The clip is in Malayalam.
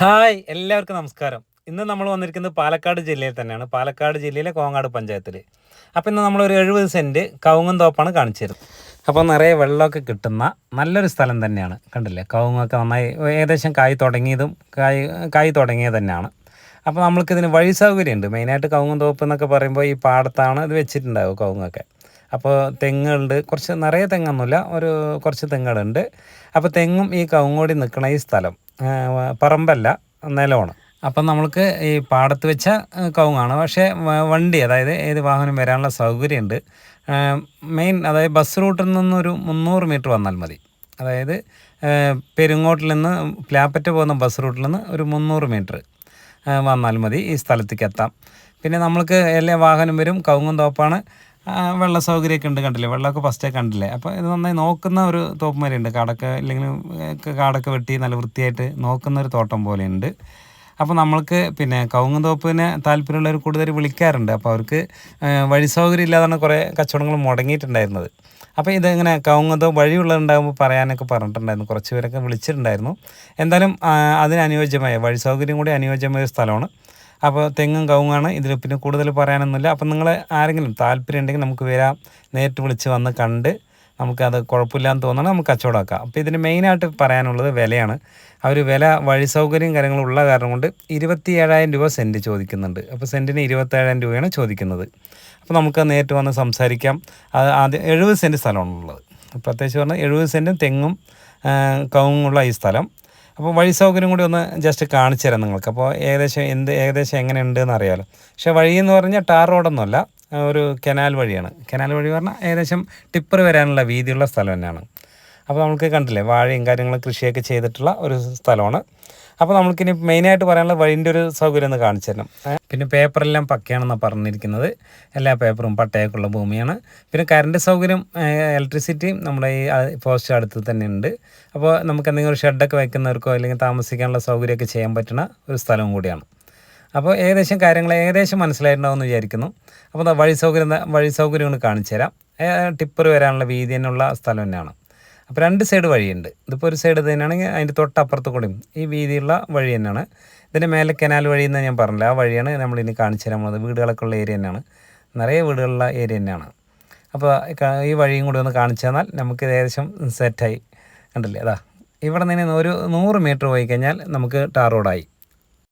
ഹായ് എല്ലാവർക്കും നമസ്കാരം. ഇന്ന് നമ്മൾ വന്നിരിക്കുന്നത് പാലക്കാട് ജില്ലയിൽ തന്നെയാണ്. പാലക്കാട് ജില്ലയിലെ കോങ്ങാട് പഞ്ചായത്തിൽ അപ്പോൾ ഇന്ന് നമ്മളൊരു എഴുപത് സെന്റ് കവുങ്ങും തോപ്പാണ് കാണിച്ചു തരുന്നത് അപ്പോൾ നിറയെ വെള്ളമൊക്കെ കിട്ടുന്ന നല്ലൊരു സ്ഥലം തന്നെയാണ്. കണ്ടില്ലേ? കവുങ്ങൊക്കെ നന്നായി ഏകദേശം കായ് തുടങ്ങിയതും കായ് കായ് തുടങ്ങിയത് തന്നെയാണ്. അപ്പോൾ നമ്മൾക്കിതിന് വഴി സൗകര്യമുണ്ട്. മെയിനായിട്ട് കവുങ്ങും തോപ്പ് എന്നൊക്കെ പറയുമ്പോൾ ഈ പാടത്താണ് ഇത് വെച്ചിട്ടുണ്ടാവും കവുങ്ങൊക്കെ. അപ്പോൾ തെങ്ങുണ്ട്. കുറച്ച് നിറയെ തെങ്ങൊന്നുമില്ല. ഒരു കുറച്ച് തെങ്ങുകളുണ്ട്. അപ്പോൾ തെങ്ങും ഈ കവുങ്ങോടി നിൽക്കണ ഈ സ്ഥലം. പറമ്പല്ല നിലമാണ് അപ്പം നമ്മൾക്ക് ഈ പാടത്ത് വെച്ച കവുങ്ങാണ്. പക്ഷേ വണ്ടി അതായത് ഏത് വാഹനം വരാനുള്ള സൗകര്യമുണ്ട്. മെയിൻ അതായത് ബസ് റൂട്ടിൽ നിന്നൊരു മുന്നൂറ് മീറ്റർ വന്നാൽ മതി. അതായത് പെരുങ്ങോട്ടിൽ നിന്ന് പ്ലാപ്പറ്റ് പോകുന്ന ബസ് റൂട്ടിൽ നിന്ന് ഒരു മുന്നൂറ് മീറ്റർ വന്നാൽ മതി ഈ സ്ഥലത്തേക്ക് എത്താം. പിന്നെ നമ്മൾക്ക് എല്ലാ വാഹനം വരും. കവുങ്ങും തോപ്പാണ്. വെള്ള സൗകര്യമൊക്കെ ഉണ്ട് കണ്ടില്ലേ? വെള്ളമൊക്കെ ഫസ്റ്റേ കണ്ടില്ലേ? അപ്പോൾ ഇത് നന്നായി നോക്കുന്ന ഒരു തോപ്പുമരയുണ്ട് കാടൊക്കെ അല്ലെങ്കിൽ കാടൊക്കെ വെട്ടി നല്ല വൃത്തിയായിട്ട് നോക്കുന്ന ഒരു തോട്ടം പോലെയുണ്ട്. അപ്പോൾ നമ്മൾക്ക് പിന്നെ കവുങ്ങ് തോപ്പിന് താല്പര്യമുള്ളവർ കൂടുതൽ വിളിക്കാറുണ്ട്. അപ്പോൾ അവർക്ക് വഴി സൗകര്യം ഇല്ലാതാണ് കുറേ കച്ചവടങ്ങൾ മുടങ്ങിയിട്ടുണ്ടായിരുന്നത്. അപ്പോൾ ഇതിങ്ങനെ കവുങ്ങതോ വഴിയുള്ളതുണ്ടാകുമ്പോൾ പറയാനൊക്കെ പറഞ്ഞിട്ടുണ്ടായിരുന്നു. കുറച്ച് പേരൊക്കെ വിളിച്ചിട്ടുണ്ടായിരുന്നു. എന്തായാലും അതിനനുയോജ്യമായ വഴി സൗകര്യം കൂടി അനുയോജ്യമായ സ്ഥലമാണ്. അപ്പോൾ തെങ്ങും കവുങ്ങാണ്. ഇതിൽ പിന്നെ കൂടുതൽ പറയാനൊന്നുമില്ല. അപ്പം നിങ്ങൾ ആരെങ്കിലും താല്പര്യം ഉണ്ടെങ്കിൽ നമുക്ക് വരാം. നേരിട്ട് വിളിച്ച് വന്ന് കണ്ട് നമുക്കത് കുഴപ്പമില്ലാന്ന് തോന്നണം. നമുക്ക് കച്ചവടമാക്കാം അപ്പോൾ ഇതിന് മെയിനായിട്ട് പറയാനുള്ളത് വിലയാണ്. അവർ വില വഴി സൗകര്യം കാര്യങ്ങളും ഉള്ള കാരണം കൊണ്ട് ഇരുപത്തി ഏഴായിരം രൂപ സെന്റ് ചോദിക്കുന്നുണ്ട്. അപ്പോൾ സെന്റിന് ഇരുപത്തേഴായിരം രൂപയാണ് ചോദിക്കുന്നത്. അപ്പോൾ നമുക്ക് നേരിട്ട് വന്ന് സംസാരിക്കാം. അത് ആദ്യം എഴുപത് സെന്റ് സ്ഥലമാണുള്ളത്. പ്രത്യേകിച്ച് പറഞ്ഞാൽ എഴുപത് സെന്റും തെങ്ങും കവുങ്ങുള്ള ഈ സ്ഥലം. അപ്പോൾ വഴി സൗകര്യം കൂടി ഒന്ന് ജസ്റ്റ് കാണിച്ചു തരാം നിങ്ങൾക്ക്. അപ്പോൾ ഏകദേശം എന്ത് ഏകദേശം എങ്ങനെ ഉണ്ട് എന്ന് അറിയാമല്ലോ പക്ഷേ വഴി എന്ന് പറഞ്ഞാൽ ടാർ റോഡൊന്നുമല്ല ഒരു കനാൽ വഴിയാണ്. കനാൽ വഴി പറഞ്ഞാൽ ഏകദേശം ടിപ്പർ വരാനുള്ള വീതിയുള്ള സ്ഥലം തന്നെയാണ്. അപ്പോൾ നമുക്ക് കണ്ടില്ലേ വാഴയും കാര്യങ്ങളും കൃഷിയൊക്കെ ചെയ്തിട്ടുള്ള ഒരു സ്ഥലമാണ്. അപ്പോൾ നമുക്കിനി മെയിനായിട്ട് പറയാനുള്ള വഴിന്റെ ഒരു സൗകര്യം ഒന്ന് കാണിച്ചു തരണം പിന്നെ പേപ്പറെല്ലാം പക്കയാണെന്നാണ് പറഞ്ഞിരിക്കുന്നത്. എല്ലാ പേപ്പറും പട്ടയൊക്കെയുള്ള ഭൂമിയാണ്. പിന്നെ കറണ്ട് സൗകര്യം ഇലക്ട്രിസിറ്റിയും നമ്മുടെ ഈ പോസ്റ്റ് അടുത്ത് തന്നെ ഉണ്ട് അപ്പോൾ നമുക്ക് എന്തെങ്കിലും ഒരു ഷെഡൊക്കെ വയ്ക്കുന്നവർക്കോ അല്ലെങ്കിൽ താമസിക്കാനുള്ള സൗകര്യമൊക്കെ ചെയ്യാൻ പറ്റുന്ന ഒരു സ്ഥലവും കൂടിയാണ്. അപ്പോൾ ഏകദേശം കാര്യങ്ങൾ ഏകദേശം മനസ്സിലായിട്ടുണ്ടാവുമെന്ന് വിചാരിക്കുന്നു. അപ്പോൾ വഴി സൗകര്യം വഴി സൗകര്യം കൊണ്ട് കാണിച്ചു തരാം. ടിപ്പർ വരാനുള്ള വീതി തന്നെയുള്ള സ്ഥലം തന്നെയാണ്. അപ്പോൾ രണ്ട് സൈഡ് വഴിയുണ്ട്. ഇതിപ്പോൾ ഒരു സൈഡ് തന്നെയാണെങ്കിൽ അതിന്റെ തൊട്ടപ്പുറത്ത് കൂടിയും ഈ വീതിയുള്ള വഴി തന്നെയാണ്. ഇതിന്റെ മേലെ കനാൽ വഴി എന്ന് ഞാൻ പറഞ്ഞില്ല ആ വഴിയാണ് നമ്മളിനി കാണിച്ചു തരാൻ പോകുന്നത്. വീടുകളൊക്കെ ഉള്ള ഏരിയ തന്നെയാണ്. നിറയെ വീടുകളുള്ള ഏരിയ തന്നെയാണ്. അപ്പോൾ ഈ വഴിയും കൂടി ഒന്ന് കാണിച്ചു തന്നാൽ നമുക്ക് ഏകദേശം സെറ്റായി. കണ്ടില്ലേ? അതാ. ഇവിടെ നിന്ന് ഒരു നൂറ് മീറ്റർ പോയി കഴിഞ്ഞാൽ നമുക്ക് ടാർ റോഡായി.